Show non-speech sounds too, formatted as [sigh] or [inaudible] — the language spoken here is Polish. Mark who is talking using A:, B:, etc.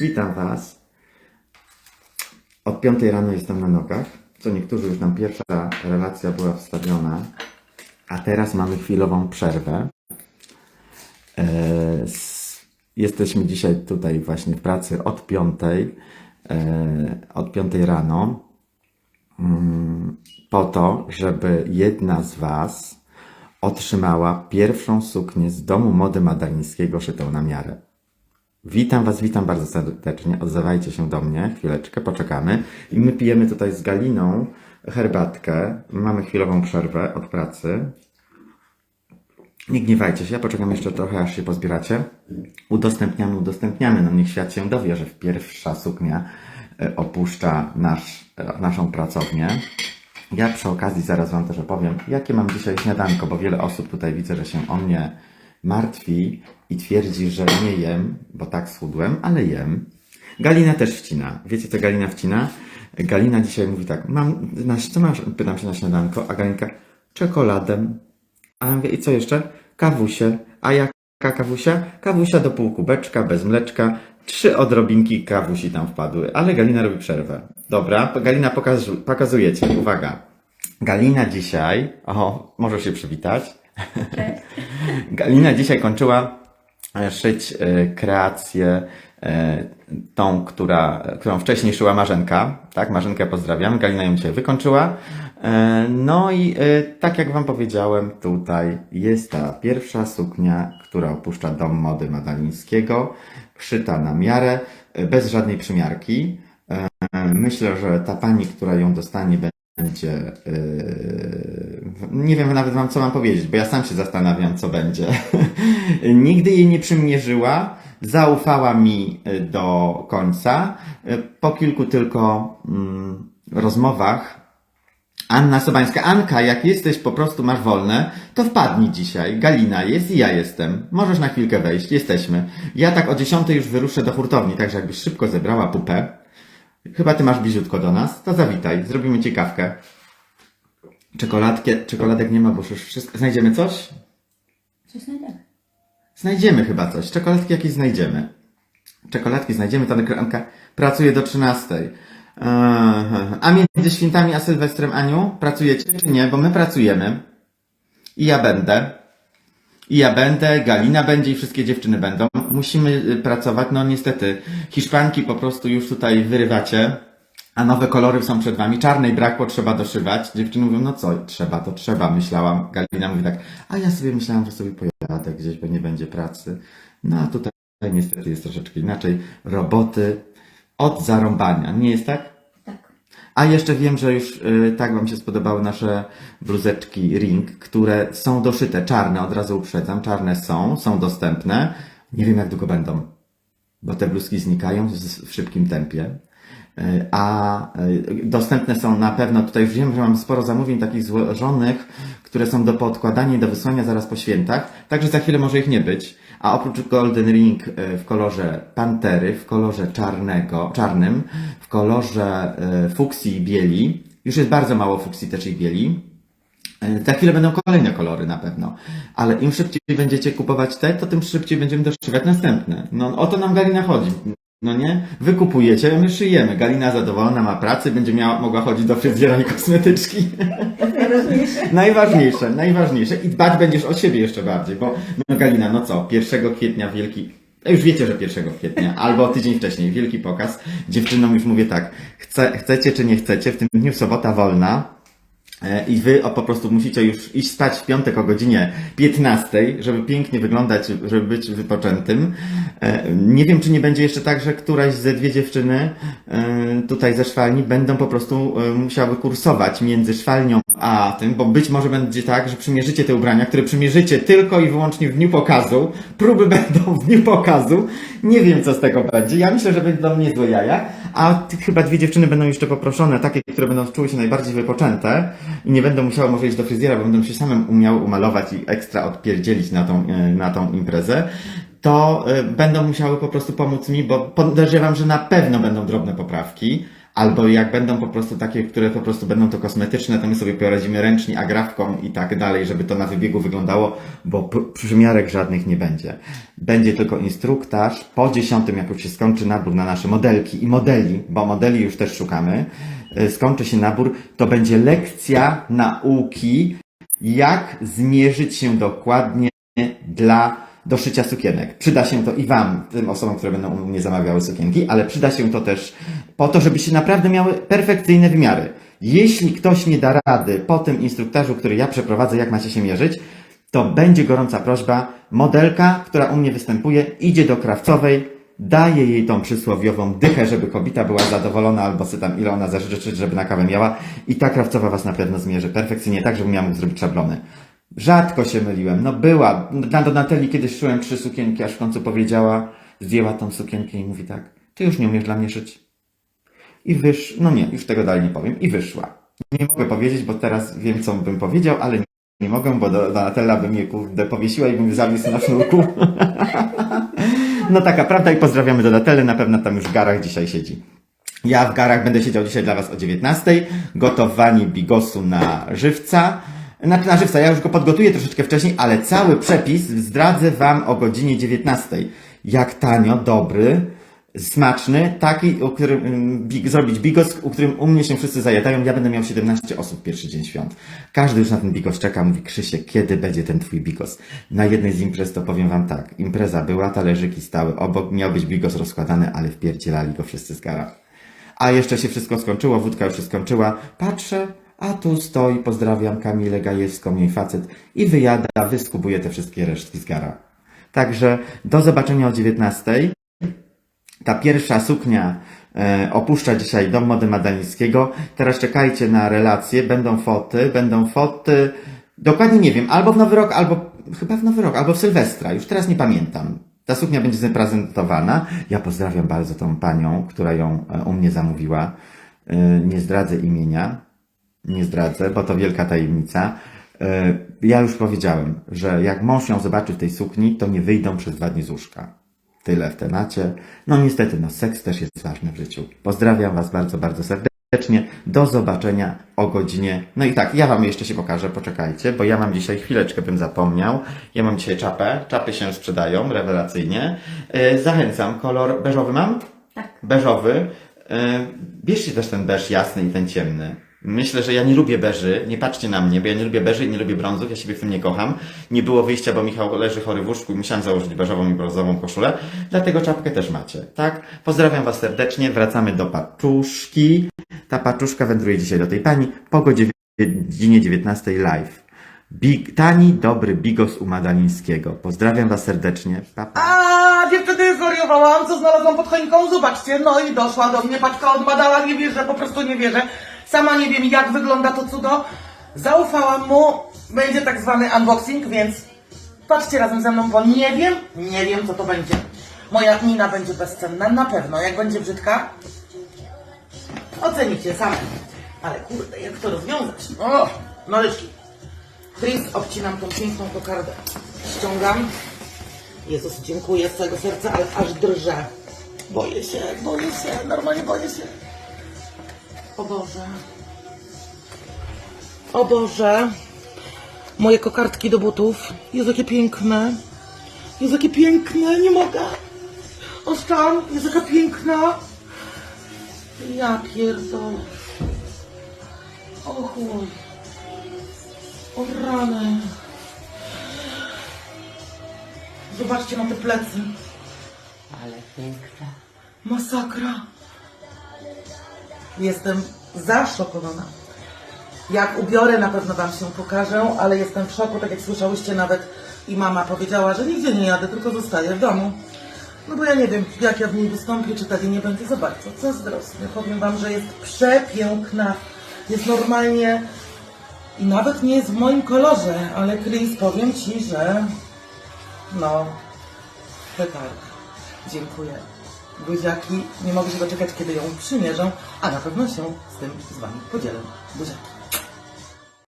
A: Witam Was. Od 5 rano jestem na nogach. Co niektórzy już nam pierwsza relacja była wstawiona, a teraz mamy chwilową przerwę. E, Jesteśmy dzisiaj tutaj właśnie w pracy od 5, e, od 5 rano, mm, po to, żeby jedna z Was otrzymała pierwszą suknię z domu mody madalińskiego szytą na miarę. Witam Was, witam bardzo serdecznie. Odzywajcie się do mnie, chwileczkę, poczekamy. I my pijemy tutaj z Galiną herbatkę. Mamy chwilową przerwę od pracy. Nie gniewajcie się, ja poczekam jeszcze trochę, aż się pozbieracie. Udostępniamy, udostępniamy. No niech świat się dowie, że pierwsza suknia e, opuszcza nasz, e, naszą pracownię. Ja przy okazji zaraz Wam też opowiem, jakie mam dzisiaj śniadanko, bo wiele osób tutaj widzę, że się o mnie martwi i twierdzi, że nie jem, bo tak schudłem, ale jem. Galina też wcina. Wiecie, co Galina wcina? Galina dzisiaj mówi tak, mam, na, co masz? Pytam się na śniadanko, a Galinka, czekoladę. A ja mówię, i co jeszcze? Kawusie. A jaka kawusia? Kawusia do pół kubeczka, bez mleczka. Trzy odrobinki kawusi tam wpadły, ale Galina robi przerwę. Dobra, Galina pokazu, pokazujecie, uwaga. Galina dzisiaj, o, może się przywitać. Galina dzisiaj kończyła e, szyć e, kreację e, tą, która, którą wcześniej szyła Marzenka. Tak, Marzenkę pozdrawiam. Galina ją dzisiaj wykończyła. No i tak jak Wam powiedziałem, tutaj jest ta pierwsza suknia, która opuszcza dom mody Madalińskiego, szyta na miarę, bez żadnej przymiarki. Myślę, że ta pani, która ją dostanie, będzie. Yy, nie wiem nawet wam, co mam powiedzieć, bo ja sam się zastanawiam, co będzie. [laughs] Nigdy jej nie przymierzyła, zaufała mi y, do końca. Y, Po kilku tylko mm, rozmowach. Anna Sobańska, Anka, jak jesteś, po prostu masz wolne, to wpadnij dzisiaj. Galina jest i ja jestem. Możesz na chwilkę wejść, jesteśmy. Ja tak o 10 już wyruszę do hurtowni, także jakbyś szybko zebrała pupę. Chyba ty masz bliziutko do nas, to zawitaj, zrobimy ci kawkę. Czekoladkę, czekoladek nie ma, bo już wszystko... Znajdziemy coś?
B: Coś znajdziemy.
A: Znajdziemy chyba coś. Czekoladki jakieś znajdziemy. Czekoladki znajdziemy, ta nakranka pracuje do 13. Eee, A między świętami a Sylwestrem, Aniu, pracujecie czy nie? Bo my pracujemy. I ja będę. I ja będę, Galina będzie i wszystkie dziewczyny będą. Musimy y, pracować, no niestety. Hiszpanki po prostu już tutaj wyrywacie, a nowe kolory są przed wami. Czarnej brakło, trzeba doszywać. Dziewczyny mówią, no co, trzeba, to trzeba, myślałam. Galina mówi tak, a ja sobie myślałam, że sobie pojadę gdzieś, bo nie będzie pracy. No a tutaj niestety jest troszeczkę inaczej. Roboty od zarąbania, nie jest tak? A jeszcze wiem, że już y, tak Wam się spodobały nasze bluzeczki Ring, które są doszyte, czarne, od razu uprzedzam, czarne są, są dostępne. Nie wiem jak długo będą, bo te bluzki znikają z, w szybkim tempie. Y, A y, dostępne są na pewno, tutaj już wiem, że mam sporo zamówień takich złożonych, które są do podkładania i do wysłania zaraz po świętach, także za chwilę może ich nie być. A oprócz Golden Ring y, w kolorze pantery, w kolorze czarnego, czarnym, w kolorze y, fuksji i bieli, już jest bardzo mało fuksji też i bieli. Y, Za chwilę będą kolejne kolory na pewno, ale im szybciej będziecie kupować te, to tym szybciej będziemy doszywać następne. No o to nam Galina chodzi. No nie? Wy kupujecie, a my szyjemy. Galina zadowolona, ma pracę, będzie miała, mogła chodzić do fryzjera i kosmetyczki.
B: Najważniejsze.
A: Najważniejsze, najważniejsze. I dbać będziesz o siebie jeszcze bardziej, bo no Galina, no co, 1 kwietnia wielki, a już wiecie, że 1 kwietnia, albo tydzień wcześniej, wielki pokaz. Dziewczynom już mówię tak, chce, chcecie czy nie chcecie, w tym dniu sobota wolna, I wy po prostu musicie już iść spać w piątek o godzinie 15, żeby pięknie wyglądać, żeby być wypoczętym. E, Nie wiem, czy nie będzie jeszcze tak, że któraś ze dwie dziewczyny e, tutaj ze szwalni będą po prostu e, musiały kursować między szwalnią a tym, bo być może będzie tak, że przymierzycie te ubrania, które przymierzycie tylko i wyłącznie w dniu pokazu. Próby [laughs] będą w dniu pokazu. Nie wiem, co z tego będzie. Ja myślę, że będą niezłe jaja, a chyba dwie dziewczyny będą jeszcze poproszone, takie, które będą czuły się najbardziej wypoczęte i nie będą musiały może iść do fryzjera, bo będą się samym umiały umalować i ekstra odpierdzielić na tą, e, na tą imprezę, to e, będą musiały po prostu pomóc mi, bo podejrzewam, że na pewno będą drobne poprawki, Albo jak będą po prostu takie, które po prostu będą to kosmetyczne, to my sobie poradzimy ręcznie, agrafką i tak dalej, żeby to na wybiegu wyglądało, bo pr- przymiarek żadnych nie będzie. Będzie tylko instruktaż. Po dziesiątym, jak już się skończy nabór na nasze modelki i modeli, bo modeli już też szukamy, y, skończy się nabór, to będzie lekcja nauki, jak zmierzyć się dokładnie dla do szycia sukienek. Przyda się to i Wam, tym osobom, które będą u mnie zamawiały sukienki, ale przyda się to też po to, żebyście naprawdę miały perfekcyjne wymiary. Jeśli ktoś nie da rady po tym instruktażu, który ja przeprowadzę, jak macie się mierzyć, to będzie gorąca prośba. Modelka, która u mnie występuje, idzie do krawcowej, daje jej tą przysłowiową dychę, żeby kobieta była zadowolona, albo sobie tam ile ona zażyczy, żeby na kawę miała. I ta krawcowa Was na pewno zmierzy perfekcyjnie, tak, żebym ja mógł zrobić szablony. Rzadko się myliłem. No była. Na Donatelli kiedyś szyłem trzy sukienki, aż w końcu powiedziała, zdjęła tą sukienkę i mówi tak, ty już nie umiesz dla mnie szyć. I wysz... No nie, już tego dalej nie powiem. I wyszła. Nie mogę powiedzieć, bo teraz wiem, co bym powiedział, ale nie, nie mogę, bo Do- Donatella by mnie kurde powiesiła i bym zawisł na sznurku. [laughs] no taka prawda i pozdrawiamy Donatellę, na pewno tam już w garach dzisiaj siedzi. Ja w garach będę siedział dzisiaj dla Was o 19. Gotowanie bigosu na żywca. Znaczy na żywca, ja już go podgotuję troszeczkę wcześniej, ale cały przepis zdradzę Wam o godzinie 19. Jak tanio, dobry, smaczny, taki, u którym ym, big, zrobić bigos, u którym u mnie się wszyscy zajadają. Ja będę miał 17 osób pierwszy dzień świąt. Każdy już na ten bigos czeka, mówi Krzysiek, kiedy będzie ten Twój bigos? Na jednej z imprez to powiem Wam tak, impreza była, talerzyki stały obok, miał być bigos rozkładany, ale wpierdzielali go wszyscy z gara. A jeszcze się wszystko skończyło, wódka już się skończyła. Patrzę, a tu stoi, pozdrawiam Kamilę Gajewską, jej facet i wyjada, wyskubuje te wszystkie resztki z gara. Także do zobaczenia o 19. Ta pierwsza suknia e, opuszcza dzisiaj Dom Mody Madalińskiego. Teraz czekajcie na relacje, będą foty, będą foty, dokładnie nie wiem, albo w Nowy Rok, albo chyba w Nowy Rok, albo w Sylwestra, już teraz nie pamiętam. Ta suknia będzie zaprezentowana. Ja pozdrawiam bardzo tą panią, która ją e, u mnie zamówiła. E, Nie zdradzę imienia, nie zdradzę, bo to wielka tajemnica. Ja już powiedziałem, że jak mąż ją zobaczy w tej sukni, to nie wyjdą przez dwa dni z łóżka. Tyle w temacie. No niestety, no seks też jest ważny w życiu. Pozdrawiam Was bardzo, bardzo serdecznie. Do zobaczenia o godzinie. No i tak, ja Wam jeszcze się pokażę, poczekajcie, bo ja mam dzisiaj chwileczkę, bym zapomniał. Ja mam dzisiaj czapę. Czapy się sprzedają rewelacyjnie. E, Zachęcam, kolor beżowy mam?
B: Tak.
A: Beżowy. E, Bierzcie też ten beż jasny i ten ciemny. Myślę, że ja nie lubię beży, nie patrzcie na mnie, bo ja nie lubię beży i nie lubię brązów, ja siebie w tym nie kocham. Nie było wyjścia, bo Michał leży chory w łóżku i musiałem założyć beżową i brązową koszulę, dlatego czapkę też macie, tak? Pozdrawiam Was serdecznie, wracamy do paczuszki. Ta paczuszka wędruje dzisiaj do tej pani po godzinie 19 live. Big, tani, dobry bigos u Madalińskiego. Pozdrawiam Was serdecznie. Pa, pa.
C: A dziewczyny zwariowałam, co znalazłam pod choinką, zobaczcie, no i doszła do mnie paczka od Madala, nie wierzę, po prostu nie wierzę. Sama nie wiem jak wygląda to cudo. Zaufałam mu, będzie tak zwany unboxing, więc patrzcie razem ze mną, bo nie wiem, nie wiem co to będzie. Moja mina będzie bezcenna, na pewno, jak będzie brzydka, ocenicie sami. Ale kurde, jak to rozwiązać? O, leci. Chris, obcinam tą piękną kokardę. Ściągam. Jezus, dziękuję z całego serca, ale aż drżę. Boję się, boję się, normalnie boję się. O Boże. O Boże. Moje kokardki do butów. Jezu, jakie piękne. Jezu, jakie piękne, nie mogę. Oszczam, Jezu, jaka piękna. Ja pierdolę. O chuj. O rany. Zobaczcie na te plecy.
B: Ale piękna.
C: Masakra. Jestem zaszokowana. Jak ubiorę, na pewno Wam się pokażę, ale jestem w szoku, tak jak słyszałyście nawet i mama powiedziała, że nigdzie nie jadę, tylko zostaję w domu. No bo ja nie wiem, jak ja w niej wystąpię, czy tak nie będzie. Zobaczcie, zazdrosny. Powiem Wam, że jest przepiękna. Jest normalnie i nawet nie jest w moim kolorze, ale Chris, powiem Ci, że no, petarda. Dziękuję. Buziaki, nie mogę się doczekać, kiedy ją przymierzą, a na pewno się z tym z Wami podzielę. Buziaki.